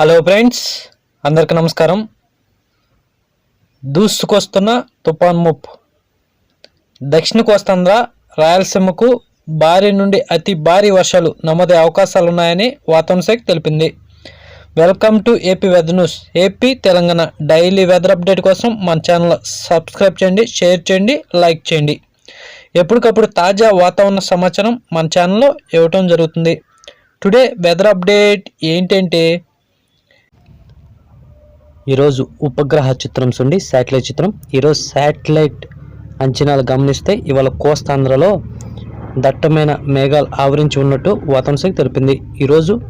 Hello friends అందరికి నమస్కారం. దూసుకొస్తున్న తుఫాన్ ముప్పు. దక్షిణ కోస్తాంధ్ర రాయలసీమకు భారీ నుండి అతి భారీ వర్షాలు నమోదే అవకాశాలు ఉన్నాయని వాతావరణ శాఖ తెలిపింది. Welcome to AP weather news AP Telangana. Daily weather update కోసం మన ఛానల్ సబ్స్క్రైబ్ చేయండి షేర్ చేయండి లైక్ చేయండి. ఎప్పటికప్పుడు తాజా వాతావరణ సమాచారం మన ఛానల్లో ఇవ్వటం జరుగుతుంది. టుడే వెదర్ అప్డేట్ ఏంటంటే ఈరోజు ఉపగ్రహ చిత్రం నుండి శాటిలైట్ చిత్రం. ఈరోజు శాటిలైట్ అంచనాలు గమనిస్తే ఇవాళ కోస్తాంధ్రలో దట్టమైన మేఘాలు ఆవరించి ఉన్నట్టు వాతావరణ తెలిపింది. ఈరోజు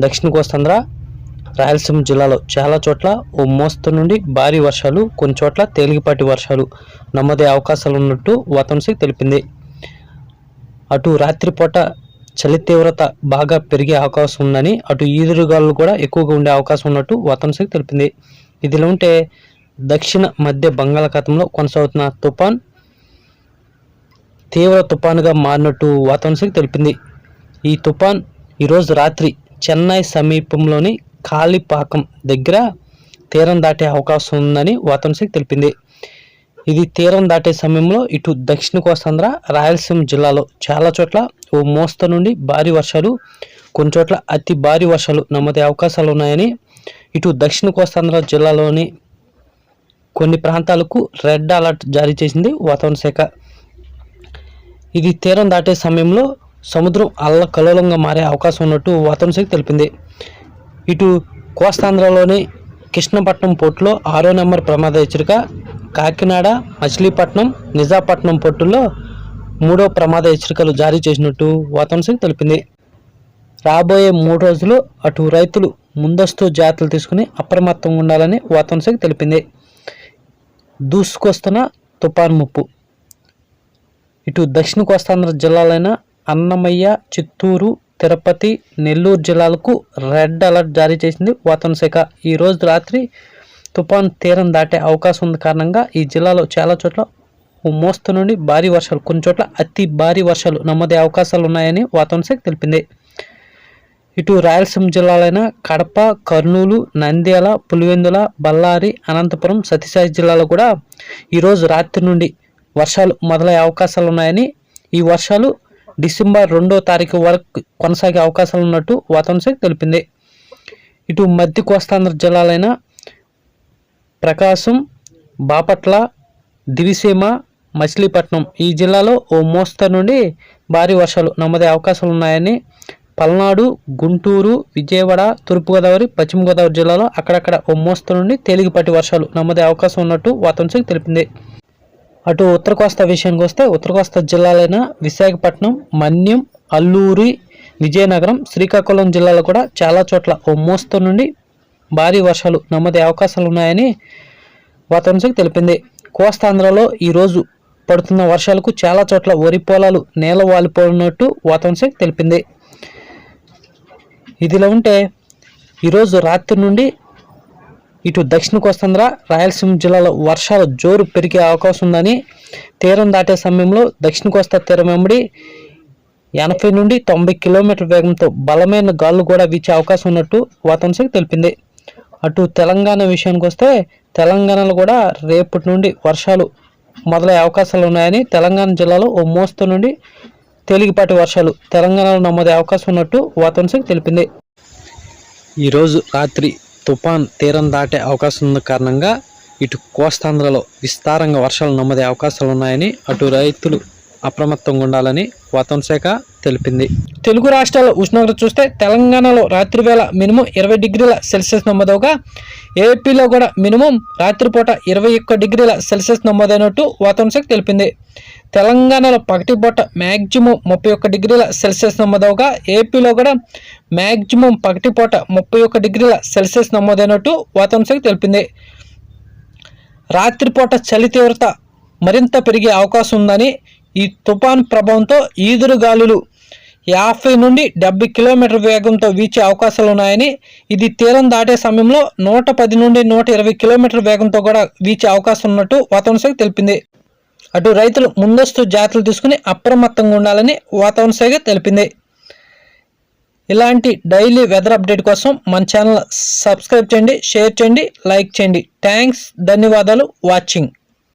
దక్షిణ కోస్తాంధ్ర రాయలసీమ జిల్లాలో చాలా చోట్ల ఓ మోస్తరు నుండి భారీ వర్షాలు కొన్ని చోట్ల తేలికపాటి వర్షాలు నమ్మదే అవకాశాలు ఉన్నట్టు వాతావరణ తెలిపింది. అటు రాత్రిపూట చలి తీవ్రత బాగా పెరిగే అవకాశం ఉందని అటు ఈదురుగాలు కూడా ఎక్కువగా ఉండే అవకాశం ఉన్నట్టు వాతావరణ శాఖ తెలిపింది. ఇదిలో ఉంటే దక్షిణ మధ్య బంగాళాఖాతంలో కొనసాగుతున్న తుఫాన్ తీవ్ర తుఫానుగా మారినట్టు వాతావరణ శాఖ తెలిపింది. ఈ తుఫాన్ ఈరోజు రాత్రి చెన్నై సమీపంలోని కాళిపాకం దగ్గర తీరం దాటే అవకాశం ఉందని వాతావరణ శాఖ తెలిపింది. ఇది తీరం దాటే సమయంలో ఇటు దక్షిణ కోస్తాంధ్ర రాయలసీమ జిల్లాలో చాలా చోట్ల ఓ మోస్త నుండి భారీ వర్షాలు కొన్ని చోట్ల అతి భారీ వర్షాలు నమ్మదే అవకాశాలు ఉన్నాయని ఇటు దక్షిణ కోస్తాంధ్ర జిల్లాలోని కొన్ని ప్రాంతాలకు రెడ్ అలర్ట్ జారీ చేసింది వాతావరణ శాఖ. ఇది తీరం దాటే సమయంలో సముద్రం అల్ల అల్లకల్లోలంగా మారే అవకాశం ఉన్నట్టు వాతావరణ శాఖ తెలిపింది. ఇటు కోస్తాంధ్రలోని కృష్ణపట్నం పోర్టులో ఆరో నెంబర్ ప్రమాద హెచ్చరిక కాకినాడ మచిలీపట్నం నిజాపట్నం పోర్టుల్లో మూడో ప్రమాద హెచ్చరికలు జారీ చేసినట్టు వాతావరణ శాఖ తెలిపింది. రాబోయే మూడు రోజులు అటు రైతులు ముందస్తు జాగ్రత్తలు తీసుకుని అప్రమత్తంగా ఉండాలని వాతావరణ శాఖ తెలిపింది. దూసుకొస్తున్న తుఫాన్ ముప్పు. ఇటు దక్షిణ కోస్తాంధ్ర జిల్లాలైన అన్నమయ్య చిత్తూరు తిరుపతి నెల్లూరు జిల్లాలకు రెడ్ అలర్ట్ జారీ చేసింది వాతావరణ శాఖ. ఈ రోజు రాత్రి తుఫాన్ తీరం దాటే అవకాశం ఉన్న కారణంగా ఈ జిల్లాలో చాలా చోట్ల ఓ మోస్తు నుండి భారీ వర్షాలు కొన్ని చోట్ల అతి భారీ వర్షాలు నమోదే అవకాశాలు ఉన్నాయని వాతావరణ శాఖ తెలిపింది. ఇటు రాయలసీమ జిల్లాలైన కడప కర్నూలు నంద్యాల పులివెందుల బళ్ళారి అనంతపురం సత్యసాయి జిల్లాలో కూడా ఈరోజు రాత్రి నుండి వర్షాలు మొదలయ్యే అవకాశాలు ఉన్నాయని ఈ వర్షాలు డిసెంబర్ రెండో తారీఖు వరకు కొనసాగే అవకాశాలు ఉన్నట్టు వాతావరణ శాఖ తెలిపింది. ఇటు మధ్య కోస్తాంధ్ర జిల్లాలైన ప్రకాశం బాపట్ల దివిసీమ మచిలీపట్నం ఈ జిల్లాలో ఓ మోస్తరు నుండి భారీ వర్షాలు నమోదే అవకాశాలు ఉన్నాయని పల్నాడు గుంటూరు విజయవాడ తూర్పుగోదావరి పశ్చిమ గోదావరి జిల్లాలో అక్కడక్కడ ఓ మోస్తరు నుండి తేలికపాటి వర్షాలు నమోదే అవకాశం ఉన్నట్టు వాతావరణ శాఖ తెలిపింది. అటు ఉత్తర కోస్తా విషయానికి వస్తే ఉత్తర కోస్తా జిల్లాలైన విశాఖపట్నం మన్యం అల్లూరి విజయనగరం శ్రీకాకుళం జిల్లాలో కూడా చాలా చోట్ల ఓ మోస్తరు నుండి భారీ వర్షాలు నమోదే అవకాశాలు ఉన్నాయని వాతావరణ శాఖ తెలిపింది కోస్తాంధ్రలో ఈరోజు పడుతున్న వర్షాలకు చాలా చోట్ల వరి పొలాలు నేల వాలిపోనున్నట్టు వాతావరణ శాఖ తెలిపింది. ఇదిలా ఉంటే ఈరోజు రాత్రి నుండి ఇటు దక్షిణ కోస్తాంధ్ర రాయలసీమ జిల్లాలో వర్షాలు జోరు పెరిగే అవకాశం ఉందని తీరం దాటే సమయంలో దక్షిణ కోస్తా తీరం వెంబడి ఎనభై నుండి తొంభై కిలోమీటర్ వేగంతో బలమైన గాలు కూడా వీచే అవకాశం ఉన్నట్టు వాతావరణ శాఖ తెలిపింది. అటు తెలంగాణ విషయానికి వస్తే తెలంగాణలో కూడా రేపటి నుండి వర్షాలు మొదలయ్యే అవకాశాలు ఉన్నాయని తెలంగాణ జిల్లాలో ఓ మోస్తు నుండి తేలికపాటి వర్షాలు తెలంగాణలో నమోదే అవకాశం ఉన్నట్టు వాతావరణ శాఖ తెలిపింది. ఈరోజు రాత్రి తుఫాన్ తీరం దాటే అవకాశం ఉన్న కారణంగా ఇటు కోస్తాంధ్రలో విస్తారంగా వర్షాలు నమోదే అవకాశాలు ఉన్నాయని అటు రైతులు అప్రమత్తంగా ఉండాలని వాతావరణ శాఖ తెలిపింది. తెలుగు రాష్ట్రాల ఉష్ణోగ్రత చూస్తే తెలంగాణలో రాత్రి వేళ మినిమం ఇరవై డిగ్రీల సెల్సియస్ నమోదవగా ఏపీలో కూడా మినిమం రాత్రిపూట ఇరవై ఒక్క డిగ్రీల సెల్సియస్ నమోదైనట్టు వాతావరణ శాఖ తెలిపింది. తెలంగాణలో పగటిపూట మ్యాక్సిమం ముప్పై ఒక్క డిగ్రీల సెల్సియస్ నమోదవగా ఏపీలో కూడా మ్యాక్సిమం పగటిపూట ముప్పై ఒక్క డిగ్రీల సెల్సియస్ నమోదైనట్టు వాతావరణ శాఖ తెలిపింది. రాత్రిపూట చలి తీవ్రత మరింత పెరిగే అవకాశం ఉందని ఈ తుఫాన్ ప్రభావంతో ఈదురు గాలులు యాభై నుండి డెబ్బై కిలోమీటర్ వేగంతో వీచే అవకాశాలు ఉన్నాయని ఇది తీరం దాటే సమయంలో నూట పది నుండి నూట ఇరవై కిలోమీటర్ వేగంతో కూడా వీచే అవకాశం ఉన్నట్టు వాతావరణ శాఖ తెలిపింది. అటు రైతులు ముందస్తు జాగ్రత్తలు తీసుకుని అప్రమత్తంగా ఉండాలని వాతావరణ శాఖ తెలిపింది. ఇలాంటి డైలీ వెదర్ అప్డేట్ కోసం మన ఛానల్ సబ్స్క్రైబ్ చేయండి షేర్ చేయండి లైక్ చేయండి. థ్యాంక్స్ ధన్యవాదాలు వాచింగ్.